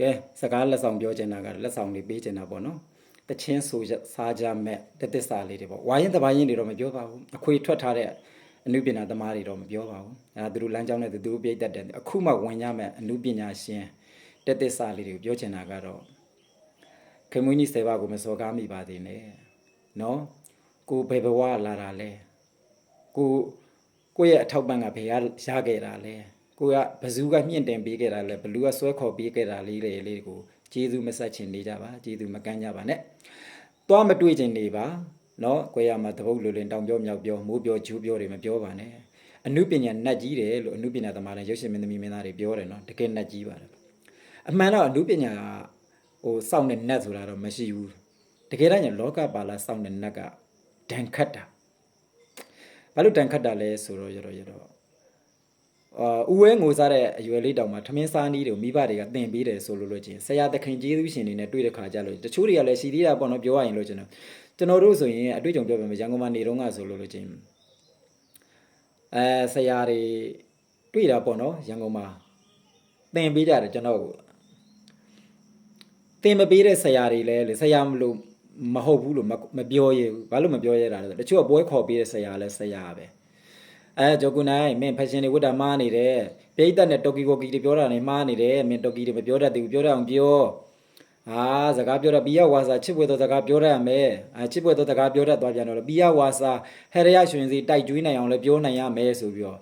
ကဲစကားလက်ဆောင်ပြောချင်တာကလက်ဆောင်လေးပေးချင်တာပေါ့နော်တချင်းဆိုရစားကြမဲ့တသစ္စာလေးတွေပေါ့ဝါရင်တပိုင်းရင်တွေတော့မပြောပါဘူးအခွေထွက်ထားတဲ့အနုပညာသမားတွေတော့မပြောပါဘူးအဲဒါသူတို့လမ်းကြောင်းနဲ့သူတို့ပြိတ်တက်တယ်အခုမှဝင်ကြမဲ့အနုပညာရှင်တသစ္စာလေးတွေကိုပြောချင်တာကတော့ခေမွေးကြီးစေဘာကိုမစောကားမိပါသေးနဲ့နော်ကိုဘယ်ဘဝလာတာလဲကိုကိုယ့်ရဲ့အထောက်ပံ့ကဘယ်ကရခဲ့တာလဲ ကိုကဘဇူးကမြင့်တင်ပေးခဲ့တာလဲဘလူးကဆွဲခေါ်ပေးခဲ့တာလေးတွေလေးကိုကျေးဇူးမဆက်ချင်နေကြပါကျေးဇူးမကမ်းကြပါနဲ့သွားမတွေ့ချင်နေပါနော်ကိုရမှာတပုတ်လိုလင်တောင်ပြောမြောက်ပြောမိုးပြောဂျူးပြောတွေမပြောပါနဲ့အနုပညာနတ်ကြီးတယ်လို့အနုပညာသမားတွေရုပ်ရှင်မင်းသမီးမင်းသားတွေပြောတယ်နော်တကယ်နတ်ကြီးပါတယ်အမှန်တော့အနုပညာဟိုစောင့်တဲ့နတ်ဆိုတာတော့မရှိဘူးတကယ်တမ်းကျလောကပါလာစောင့်တဲ့နတ်ကဒဏ်ခတ်တာဘာလို့ဒဏ်ခတ်တာလဲဆိုတော့ရတော့ရတော့ အာဥဝဲငိုစားတဲ့အရွယ်လေးတောင်မှထမင်းစားနည်းတွေကိုမိဘတွေကတင်ပေးတယ်ဆိုလို့လို့ချင်းဆရာသခင်ကျေးဇူးရှင်တွေနဲ့တွေ့တဲ့ခါကြလို့တချို့တွေကလည်းစီသေးတာပေါ့နော်ပြောရရင်လို့ကျွန်တော်ကျွန်တော်တို့ဆိုရင်အတွေ့အကြုံပြောပြမယ်ရန်ကုန်မှာနေတော့ကဆိုလို့လို့ချင်းအဲဆရာတွေတွေ့တာပေါ့နော်ရန်ကုန်မှာတင်ပေးကြတယ်ကျွန်တော်ကိုတင်မပေးတဲ့ဆရာတွေလည်းလေဆရာမလို့မဟုတ်ဘူးလို့မမပြောရဘူးဘာလို့မပြောရတာလဲဆိုတော့တချို့ကပွဲခေါ်ပေးတဲ့ဆရာလည်းဆရာပဲ အဲဂျိုကူနိုင်မင်းဖက်ရှင်တွေဝတ်တာမှားနေတယ်ပြိတ္တနဲ့တိုကီကိုကီတွေပြောတာနေမှားနေတယ်မင်းတိုကီတွေမပြောတတ်သေးဘူးပြောတတ်အောင်ပြောဟာစကားပြောတာဘီယဝါစာချစ်ပွဲသောစကားပြောတတ်မယ်အဲချစ်ပွဲသောစကားပြောတတ်သွားပြန်တော့ဘီယဝါစာဟရရရွှင်စီတိုက်ကျွေးနိုင်အောင်လည်းပြောနိုင်ရမယ်ဆိုပြီးတော့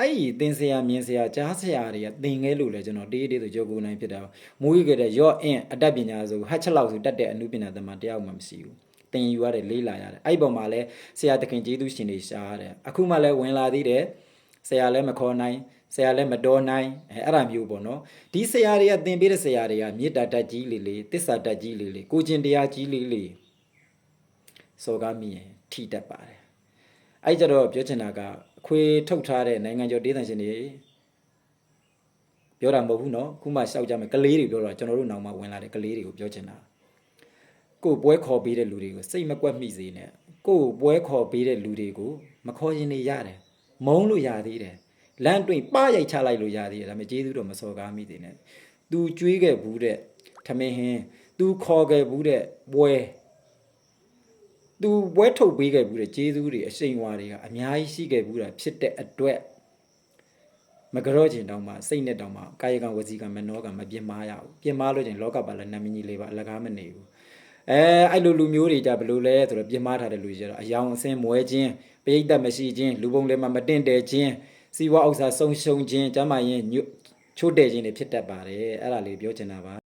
အဲ့ဒီသင်ဆရာမြင်ဆရာကြားဆရာတွေကသင်ငဲလို့လဲကျွန်တော်တေးတေးဆိုဂျိုကူနိုင်ဖြစ်တာမူကြီးခဲ့တဲ့ရော့အင်းအတတ်ပညာဆိုဟတ်ချက်လောက်ဆိုတတ်တဲ့အမှုပညာသမားတယောက်မှမရှိဘူး သင်ယူရတယ်လေးလာရတယ်အဲ့ဒီပုံမှာလဲဆရာသခင်ကျေးဇူးရှင်တွေရှားရတယ်အခုမှလဲဝင်လာသေးတယ်ဆရာလည်းမခေါ်နိုင်ဆရာလည်းမတော်နိုင်အဲအဲ့ဒါမျိုးပေါ့နော်ဒီဆရာတွေကသင်ပေးတဲ့ဆရာတွေကမေတ္တာတတ်ကြီးလေးလေးတစ္ဆာတတ်ကြီးလေးလေးကိုကျင်တရားကြီးလေးလေးစောကားမိရင်ထိတတ်ပါတယ်အဲ့ကြတော့ပြောချင်တာကအခွေထုတ်ထားတဲ့နိုင်ငံကျော်ဒေသရှင်တွေပြောတာမဟုတ်ဘူးเนาะခုမှရှောက်ကြမယ်ကလေးတွေပြောတော့ကျွန်တော်တို့နောင်မှဝင်လာတဲ့ကလေးတွေကိုပြောချင်တာ ကိုယ်ပွဲခေါ်ပေးတဲ့လူတွေကိုစိတ်မကွက်မိစေနဲ့ကိုယ်ပွဲခေါ်ပေးတဲ့လူတွေကိုမခေါ်ရင်နေရတယ်မုန်းလို့ရသေးတယ်လမ်းတွင်ပရိုက်ချလိုက်လို့ရသေးတယ်ဒါပေမဲ့ကျေးဇူးတော်မစော်ကားမိသေးနဲ့ तू ကြွေးခဲ့ဘူးတဲ့ထမင်းဟင်း तू ခေါ်ခဲ့ဘူးတဲ့ပွဲ तू ပွဲထုတ်ပေးခဲ့ဘူးတဲ့ကျေးဇူးတွေအရှိန်ဝါတွေကအများကြီးရှိခဲ့ဘူးတာဖြစ်တဲ့အတွက်မကြော့ချင်တောင်မှစိတ်နဲ့တောင်မှကာယကံဝစီကံမနောကံမပြင်းမာရဘူးပြင်းမာလို့ချင်းလောကပါလည်းနတ်မင်းကြီးလေးပါအလကားမနေဘူး အဲအဲ့လိုလူမျိုးတွေကြဘယ်လိုလဲဆိုတော့ပြင်းမာထားတဲ့လူတွေကြတော့အယောင်အစင်းမွဲခြင်းပိဋကတ်မရှိခြင်းလူပုံလည်းမမတင့်တယ်ခြင်းစီဝါဥစ္စာဆုံးရှုံခြင်းကျမ်းမာရင်ညွတ်ချို့တဲ့ခြင်းတွေဖြစ်တတ်ပါတယ်အဲ့ဒါလေးပြောချင်တာပါ